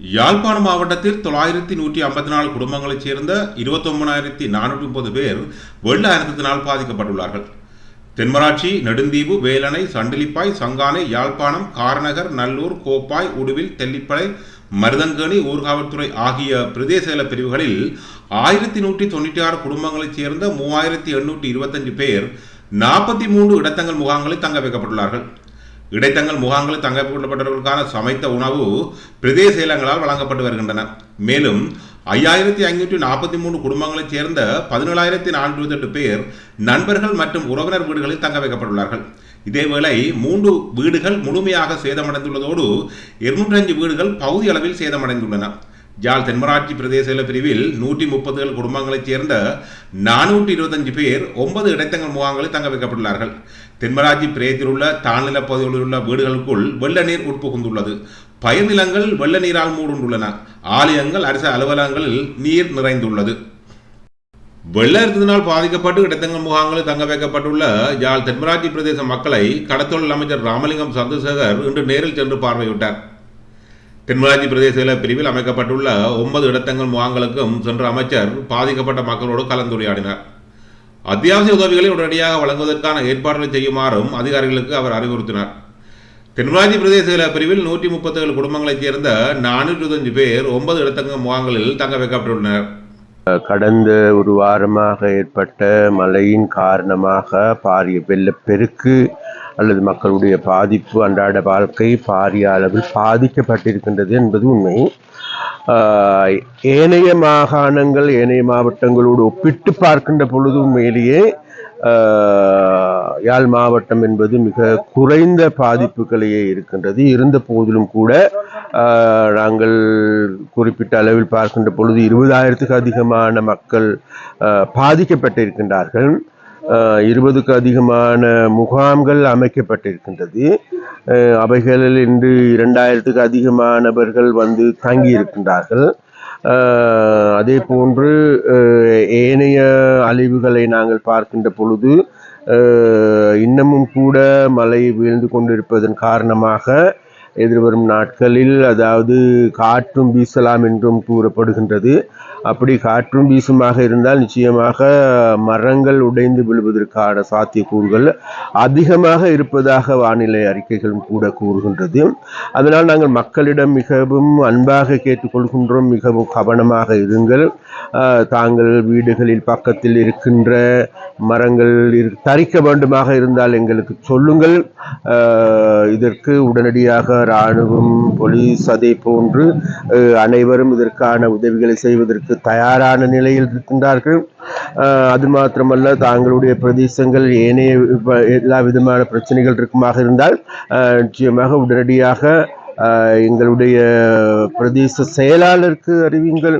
யாழ்ப்பாணம் மாவட்டத்தில் தொள்ளாயிரத்தி நூற்றி ஐம்பத்தி நாலு குடும்பங்களைச் சேர்ந்த இருபத்தொன்பதாயிரத்தி நானூற்றி முப்பது பேர் வெள்ள அனர்த்தத்தினால் பாதிக்கப்பட்டுள்ளார்கள். தென்மராட்சி நெடுந்தீவு வேலணை சண்டிலிப்பாய் சங்கானை யாழ்ப்பாணம் காரநகர் நல்லூர் கோப்பாய் உடுவில் தெல்லிப்பளை மருதங்கேணி ஊர்காவல்துறை ஆகிய பிரதேச பிரிவுகளில் ஆயிரத்தி நூற்றி தொண்ணூற்றி ஆறு குடும்பங்களைச் சேர்ந்த மூவாயிரத்தி எண்ணூற்றி இருபத்தஞ்சு பேர் நாற்பத்தி மூன்று இடத்தங்கள் முகாம்களில் தங்க வைக்கப்பட்டுள்ளார்கள். இடைத்தங்கள் முகாம்களில் தங்க வைக்கப்பட்டவர்களுக்கான சமைத்த உணவு பிரதேச செயலங்களால் வழங்கப்பட்டு வருகின்றன. மேலும் ஐயாயிரத்தி ஐநூற்றி நாற்பத்தி மூணு குடும்பங்களைச் சேர்ந்த பதினேழாயிரத்தி நானூற்றி இருபத்தெட்டு பேர் நண்பர்கள் மற்றும் உறவினர் வீடுகளில் தங்க வைக்கப்பட்டுள்ளார்கள். இதேவேளை மூன்று வீடுகள் முழுமையாக சேதமடைந்துள்ளதோடு இருநூற்றஞ்சு வீடுகள் பகுதி அளவில் சேதமடைந்துள்ளன. ஜாழ் தென்மராட்சி பிரதேச பிரிவில் நூற்றி முப்பது குடும்பங்களைச் சேர்ந்த நானூற்றி இருபத்தஞ்சு பேர் ஒன்பது இடைத்தங்கள் முகாம்களில் தங்க வைக்கப்பட்டுள்ளார்கள். தென்மராட்சி பிரதேசத்தில் உள்ள தாழ்நில பகுதிகளில் உள்ள வீடுகளுக்குள் வெள்ள நீர் உட்புகுந்துள்ளது. பயிர் நிலங்கள் வெள்ள நீரால் மூடுண்டுள்ளன ஆலயங்கள் அரசு அலுவலகங்களில் நீர் நிறைந்துள்ளது. வெள்ள அழுத்தத்தினால் பாதிக்கப்பட்டு இடத்தங்கள் முகாம்களில் தங்க வைக்கப்பட்டுள்ள யாழ் தென்மராட்சி பிரதேச மக்களை கடத்தொழில் அமைச்சர் ராமலிங்கம் சந்திரசேகர் இன்று நேரில் சென்று பார்வையிட்டார். தென்மராட்சி பிரதேச பிரிவில் அமைக்கப்பட்டுள்ள ஒன்பது இடத்தங்கள் முகாங்களுக்கும் சென்ற அமைச்சர் பாதிக்கப்பட்ட மக்களோடு கலந்துரையாடினார். அத்தியாவசிய உதவிகளை உடனடியாக வழங்குவதற்கான ஏற்பாடுகளை செய்யுமாறும் அதிகாரிகளுக்கு அவர் அறிவுறுத்தினார். தென்மராட்சி பிரதேச பிரிவில் நூற்றி முப்பத்தேழு குடும்பங்களைச் சேர்ந்த நானூற்றி இருபத்தஞ்சு பேர் ஒன்பது இடத்தங்க முகாங்களில் தங்க வைக்கப்பட்டுள்ளனர். கடந்த ஒரு வாரமாக ஏற்பட்ட மழையின் காரணமாக பாரிய வெள்ளப்பெருக்கு அல்லது மக்களுடைய பாதிப்பு அன்றாட வாழ்க்கை பாரிய அளவில் பாதிக்கப்பட்டிருக்கின்றது என்பது உண்மை. ஏனைய மாகாணங்கள் ஏனைய மாவட்டங்களோடு ஒப்பிட்டு பார்க்கின்ற பொழுது உண்மையிலேயே யாழ் மாவட்டம் என்பது மிக குறைந்த பாதிப்புகளையே இருக்கின்றது. இருந்த போதிலும் கூட நாங்கள் குறிப்பிட்ட அளவில் பார்க்கின்ற பொழுது இருபதாயிரத்துக்கு அதிகமான மக்கள் பாதிக்கப்பட்டிருக்கின்றார்கள். இருபதுக்கு அதிகமான முகாம்கள் அமைக்கப்பட்டிருக்கின்றது. அவைகளில் இன்று இரண்டாயிரத்துக்கு அதிகமானவர்கள் வந்து தங்கி இருக்கின்றார்கள் அதே போன்று ஏனைய அழிவுகளை நாங்கள் பார்க்கின்ற பொழுது இன்னமும் கூட மழை வீழ்ந்து கொண்டிருப்பதன் காரணமாக எதிர்வரும் நாட்களில் அதாவது காற்றும் வீசலாம் என்றும் கூறப்படுகின்றது. அப்படி காற்றும் வீசுமாக இருந்தால் நிச்சயமாக மரங்கள் உடைந்து விழுவதற்கான சாத்தியக்கூறுகள் அதிகமாக இருப்பதாக வானிலை அறிக்கைகளும் கூட கூறுகின்றது. அதனால் நாங்கள் மக்களிடம் மிகவும் அன்பாக கேட்டுக்கொள்கின்றோம். மிகவும் கவனமாக இருங்கள். தாங்கள் வீடுகளில் பக்கத்தில் இருக்கின்ற மரங்கள் தரிக்க வேண்டுமாக இருந்தால் எங்களுக்கு சொல்லுங்கள். இதற்கு உடனடியாக இராணுவம் போலீஸ் அதே போன்று அனைவரும் இதற்கான உதவிகளை செய்வதற்கு தயாரான நிலையில் இருக்கின்றார்கள். அது மாத்திரமல்ல தாங்களுடைய பிரதேசங்கள் ஏனைய எல்லா விதமான பிரச்சனைகள் இருக்குமாக இருந்தால் நிச்சயமாக உடனடியாக எங்களுடைய பிரதேச செயலாளருக்கு அறிவிங்கள்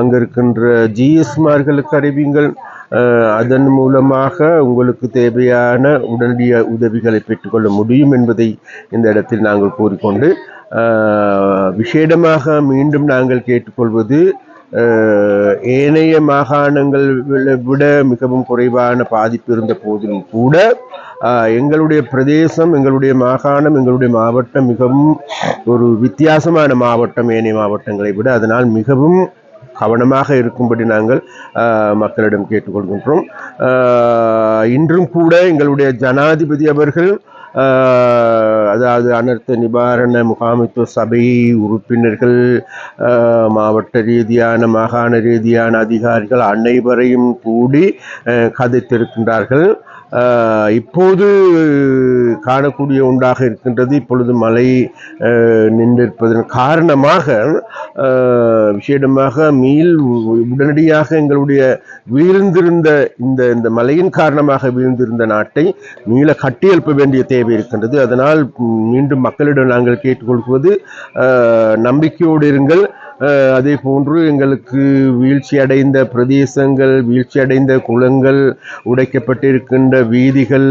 அங்கே இருக்கின்ற ஜிஎஸ்மார்களுக்கு அறிவிங்கள் அதன் மூலமாக உங்களுக்கு தேவையான உடனடிய உதவிகளை பெற்றுக்கொள்ள முடியும் என்பதை இந்த இடத்தில் நாங்கள் கூறிக்கொண்டு விஷேடமாக விசேடமாக மீண்டும் நாங்கள் கேட்டுக்கொள்வது ஏனைய மாகாணங்களை விட- மிகவும் குறைவான பாதிப்பு இருந்த போதிலும் கூட எங்களுடைய பிரதேசம் எங்களுடைய மாகாணம் எங்களுடைய மாவட்டம் மிகவும் ஒரு வித்தியாசமான மாவட்டம் ஏனைய மாவட்டங்களை விட. அதனால் மிகவும் கவனமாக இருக்கும்படி நாங்கள் மக்களிடம் கேட்டுக்கொள்கின்றோம். இன்றும் கூட எங்களுடைய ஜனாதிபதி அவர்கள் அதாவது அனர்த்த நிவாரண முகாமைத்துவ சபை உறுப்பினர்கள் மாவட்ட ரீதியான மாகாண ரீதியான அதிகாரிகள் அனைவரையும் கூடி கதைத்திருக்கின்றார்கள். இப்போது காணக்கூடிய ஒன்றாக இருக்கின்றது இப்பொழுது மழை நின்றிருப்பதன் காரணமாக விஷயமாக விசேடமாக மீள் உடனடியாக எங்களுடைய வீழ்ந்திருந்த இந்த இந்த மலையின் காரணமாக வீழ்ந்திருந்த நாட்டை மீள கட்டியெழுப்ப வேண்டிய தேவை இருக்கின்றது. அதனால் மீண்டும் மக்களிடம் நாங்கள் கேட்டுக்கொள்வது ஆஹ், நம்பிக்கையோடு இருங்கள். அதே போன்று எங்களுக்கு வீழ்ச்சி அடைந்த பிரதேசங்கள் வீழ்ச்சி அடைந்த குளங்கள் உடைக்கப்பட்டிருக்கின்ற வீதிகள்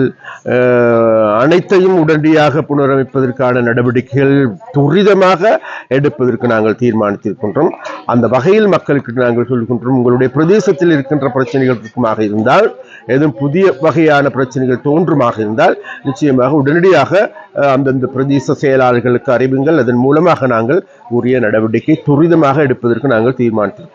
அனைத்தையும் உடனடியாக புனரமைப்பதற்கான நடவடிக்கைகள் துரிதமாக எடுப்பதற்கு நாங்கள் தீர்மானித்திருக்கின்றோம். அந்த வகையில் மக்களுக்கு நாங்கள் சொல்கின்றோம் உங்களுடைய பிரதேசத்தில் இருக்கின்ற பிரச்சனைகள் இருக்குமாக இருந்தால் ஏதும் புதிய வகையான பிரச்சனைகள் தோன்றுமாக இருந்தால் நிச்சயமாக உடனடியாக அந்தந்த பிரதேச செயலாளர்களுக்கு அறிவுங்கள். அதன் மூலமாக நாங்கள் உரிய நடவடிக்கை துரிதம் துரிதமாக எடுப்பதற்கு நாங்கள் தீர்மானித்தோம்.